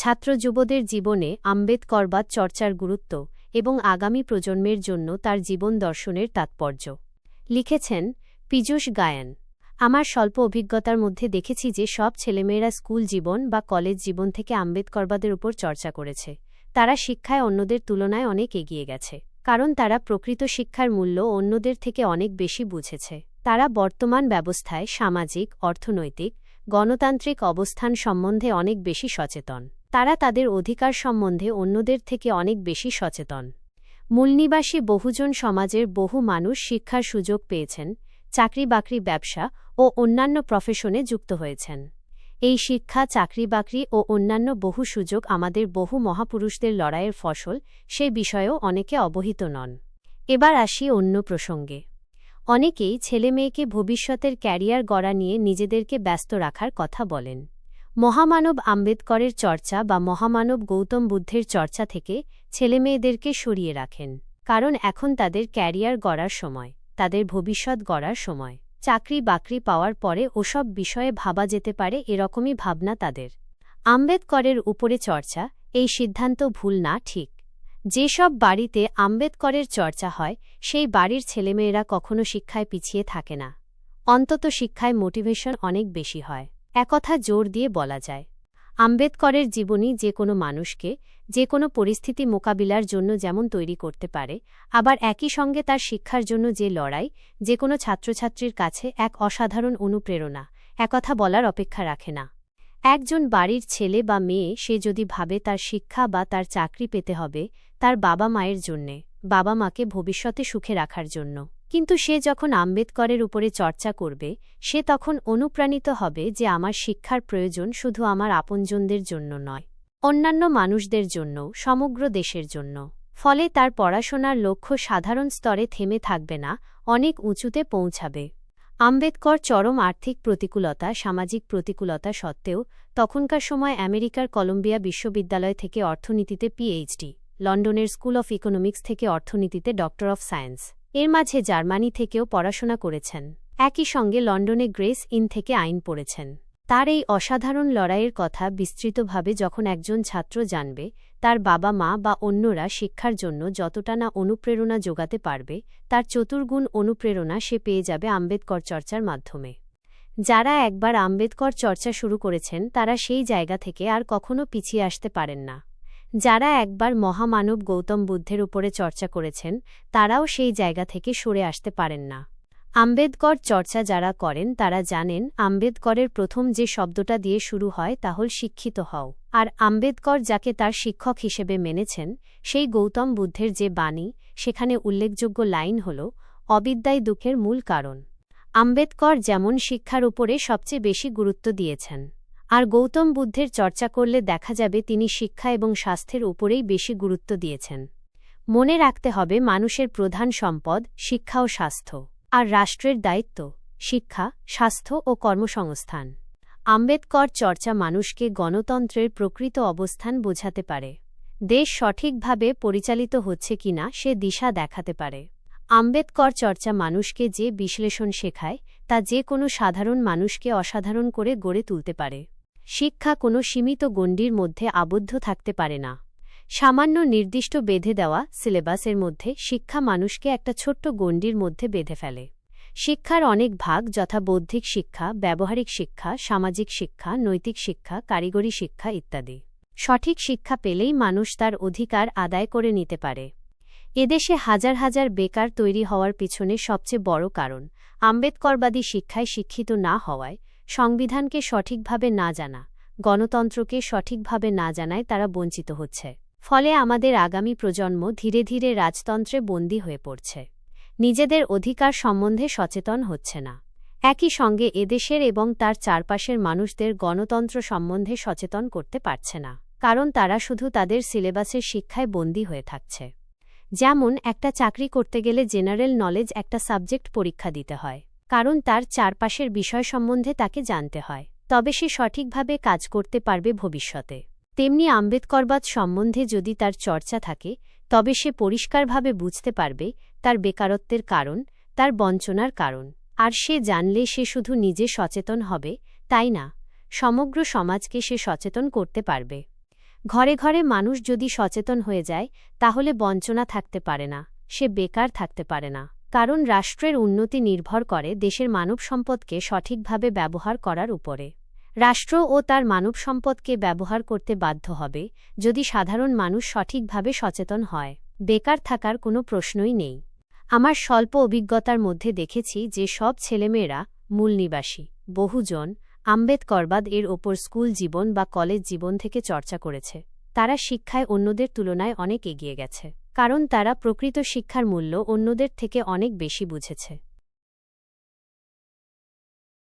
ছাত্র যুবদের জীবনে আম্বেদকরবাদ চর্চার গুরুত্ব এবং আগামী প্রজন্মের জন্য তার জীবন দর্শনের তাৎপর্য। লিখেছেন পীযূষ গায়ন। আমার স্বল্প অভিজ্ঞতার মধ্যে দেখেছি যে সব ছেলেমেয়েরা স্কুল জীবন বা কলেজ জীবন থেকে আম্বেদকরবাদের উপর চর্চা করেছে। তারা শিক্ষায় অন্যদের তুলনায় অনেক এগিয়ে গেছে, কারণ তারা প্রকৃত শিক্ষার মূল্য অন্যদের থেকে অনেক বেশি বুঝেছে। তারা বর্তমান ব্যবস্থায় সামাজিক, অর্থনৈতিক, গণতান্ত্রিক অবস্থান সম্বন্ধে অনেক বেশি সচেতন। তারা তাদের অধিকার সম্বন্ধে অন্যদের থেকে অনেক বেশি সচেতন। মূলনিবাসী বহুজন সমাজের বহু মানুষ শিক্ষার সুযোগ পেয়েছেন চাকরি বাকরি ব্যবসা ও অন্যান্য প্রফেশনে যুক্ত হয়েছেন। এই শিক্ষা চাকরি বাকরি ও অন্যান্য বহু সুযোগ আমাদের বহু মহাপুরুষদের লড়াইয়ের ফসল, সে বিষয়েও অনেকে অবহিত নন। এবার আসি অন্য প্রসঙ্গে। অনেকেই ছেলেমেয়েকে ভবিষ্যতের ক্যারিয়ার গড়া নিয়ে নিজেদেরকে ব্যস্ত রাখার কথা বলেন। মহামানব আম্বেদকরের চর্চা বা মহামানব গৌতম বুদ্ধের চর্চা থেকে ছেলেমেয়েদেরকে সরিয়ে রাখেন। কারণ এখন তাদের ক্যারিয়ার গড়ার সময়, তাদের ভবিষ্যৎ গড়ার সময়। চাকরি বাকরি পাওয়ার পরে ওসব বিষয়ে ভাবা যেতে পারে এরকমই ভাবনা তাদের। আম্বেদকরের উপরে চর্চা, এই সিদ্ধান্ত ভুল না ঠিক। যেসব বাড়িতে আম্বেদকরের চর্চা হয়, সেই বাড়ির ছেলেমেয়েরা কখনো শিক্ষায় পিছিয়ে থাকে না। অন্তত শিক্ষায় মোটিভেশন অনেক বেশি হয়। একথা জোর দিয়ে বলা যায়। আম্বেদকরের জীবনী যে কোনো মানুষকে, যে কোনো পরিস্থিতি মোকাবিলার জন্য যেমন তৈরি করতে পারে, আবার একই সঙ্গে তার শিক্ষার জন্য যে লড়াই, যে কোনো ছাত্রছাত্রীর কাছে এক অসাধারণ অনুপ্রেরণা, একথা বলার অপেক্ষা রাখে না। একজন বাড়ির ছেলে বা মেয়ে সে যদি ভাবে তার শিক্ষা বা তার চাকরি পেতে হবে, তার বাবা মায়ের জন্যে, বাবা মাকে ভবিষ্যতে সুখে রাখার জন্য। কিন্তু সে যখন আম্বেদকরের উপরে চর্চা করবে, সে তখন অনুপ্রাণিত হবে যে আমার শিক্ষার প্রয়োজন শুধু আমার আপনজনদের জন্য নয়, অন্যান্য মানুষদের জন্য সমগ্র দেশের জন্য। ফলে তার পড়াশোনার লক্ষ্য সাধারণ স্তরে থেমে থাকবে না, অনেক উঁচুতে পৌঁছাবে। আম্বেদকর চরম আর্থিক প্রতিকূলতা, সামাজিক প্রতিকূলতা সত্ত্বেও, তখনকার সময় আমেরিকার কলম্বিয়া বিশ্ববিদ্যালয় থেকে অর্থনীতিতে পিএইচডি লন্ডনের স্কুল অফ ইকোনমিক্স থেকে অর্থনীতিতে ডক্টর অফ সায়েন্স। এর মাঝে জার্মানি থেকেও পড়াশোনা করেছেন। একই সঙ্গে লন্ডনে গ্রেস ইন থেকে আইন পড়েছেন। তার এই অসাধারণ লড়াইয়ের কথা বিস্তৃতভাবে যখন একজন ছাত্র জানবে, তার বাবা মা বা অন্যরা শিক্ষার জন্য যতটা না অনুপ্রেরণা যোগাতে পারবে, তার চতুর্গুণ অনুপ্রেরণা সে পেয়ে যাবে আম্বেদকর চর্চার মাধ্যমে। যারা একবার আম্বেদকর চর্চা শুরু করেছেন, তারা সেই জায়গা থেকে আর কখনো পিছিয়ে আসতে পারেন না। যারা একবার মহামানব গৌতম বুদ্ধের উপরে চর্চা করেছেন, তারাও সেই জায়গা থেকে সরে আসতে পারেন না। আম্বেদকর চর্চা যারা করেন, তারা জানেন আম্বেদকরের প্রথম যে শব্দটা দিয়ে শুরু হয় তা হল শিক্ষিত হও। আর আম্বেদকর যাকে তার শিক্ষক হিসেবে মেনেছেন, সেই গৌতম বুদ্ধের যে বাণী, সেখানে উল্লেখযোগ্য লাইন হল অবিদ্যায় দুঃখের মূল কারণ। আম্বেদকর যেমন শিক্ষার উপরে সবচেয়ে বেশি গুরুত্ব দিয়েছেন। আর গৌতম বুদ্ধের চর্চা করলে দেখা যাবে তিনি শিক্ষা এবং স্বাস্থ্যের উপরেই বেশি গুরুত্ব দিয়েছেন। মনে রাখতে হবে, মানুষের প্রধান সম্পদ শিক্ষা ও স্বাস্থ্য, আর রাষ্ট্রের দায়িত্ব শিক্ষা, স্বাস্থ্য ও কর্মসংস্থান। আম্বেদকর চর্চা মানুষকে গণতন্ত্রের প্রকৃত অবস্থান বোঝাতে পারে। দেশ সঠিকভাবে পরিচালিত হচ্ছে কিনা সে দিশা দেখাতে পারে। আম্বেদকর চর্চা মানুষকে যে বিশ্লেষণ শেখায়, তা যে কোনো সাধারণ মানুষকে অসাধারণ করে গড়ে তুলতে পারে। শিক্ষা কোনো সীমিত গণ্ডির মধ্যে আবদ্ধ থাকতে পারে না। সামান্য নির্দিষ্ট বেঁধে দেওয়া সিলেবাসের মধ্যে শিক্ষা মানুষকে একটা ছোট্ট গণ্ডির মধ্যে বেঁধে ফেলে। শিক্ষার অনেক ভাগ যথা বৌদ্ধিক শিক্ষা, ব্যবহারিক শিক্ষা, সামাজিক শিক্ষা, নৈতিক শিক্ষা, কারিগরি শিক্ষা ইত্যাদি। সঠিক শিক্ষা পেলেই মানুষ তার অধিকার আদায় করে নিতে পারে। এদেশে হাজার হাজার বেকার তৈরি হওয়ার পিছনে সবচেয়ে বড় কারণ, আম্বেদকরবাদী শিক্ষায় শিক্ষিত না হওয়ায় সংবিধানকে সঠিকভাবে না জানা, গণতন্ত্রকে সঠিকভাবে না জানায় তারা বঞ্চিত হচ্ছে। ফলে আমাদের আগামী প্রজন্ম ধীরে ধীরে রাজতন্ত্রে বন্দী হয়ে পড়ছে। নিজেদের অধিকার সম্বন্ধে সচেতন হচ্ছে না। একই সঙ্গে এদেশের এবং তার চারপাশের মানুষদের গণতন্ত্র সম্বন্ধে সচেতন করতে পারছে না, কারণ তারা শুধু তাদের সিলেবাসের শিক্ষায় বন্দী হয়ে থাকছে। যেমন, একটা চাকরি করতে গেলে জেনারেল নলেজ একটা সাবজেক্ট পরীক্ষা দিতে হয়। কারণ তার চারপাশের বিষয় সম্বন্ধে তাকে জানতে হয়। তবে সে সঠিকভাবে কাজ করতে পারবে ভবিষ্যতে। তেমনি আম্বেদকরবাদ সম্বন্ধে যদি তার চর্চা থাকে, তবে সে পরিষ্কারভাবে বুঝতে পারবে তার বেকারত্বের কারণ, তার বঞ্চনার কারণ। আর সে জানলে সে শুধু নিজে সচেতন হবে, তাই না? সমগ্র সমাজকে সে সচেতন করতে পারবে। ঘরে ঘরে মানুষ যদি সচেতন হয়ে যায়, তাহলে বঞ্চনা থাকতে পারে না, সে বেকার থাকতে পারে না। কারণ রাষ্ট্রের উন্নতি নির্ভর করে দেশের মানব সম্পদকে সঠিকভাবে ব্যবহার করার উপরে। রাষ্ট্র ও তার মানব সম্পদকে ব্যবহার করতে বাধ্য হবে, যদি সাধারণ মানুষ সঠিকভাবে সচেতন হয়। বেকার থাকার কোনো প্রশ্নই নেই। আমার স্বল্প অভিজ্ঞতার মধ্যে দেখেছি যে সব ছেলেমেয়েরা মূলনিবাসী, বহুজন আম্বেদকরবাদ এর ওপর স্কুল জীবন বা কলেজ জীবন থেকে চর্চা করেছে। তারা শিক্ষায় অন্যদের তুলনায় অনেক এগিয়ে গেছে। কারণ তারা প্রকৃত শিক্ষার মূল্য অন্যদের থেকে অনেক বেশি বুঝেছে।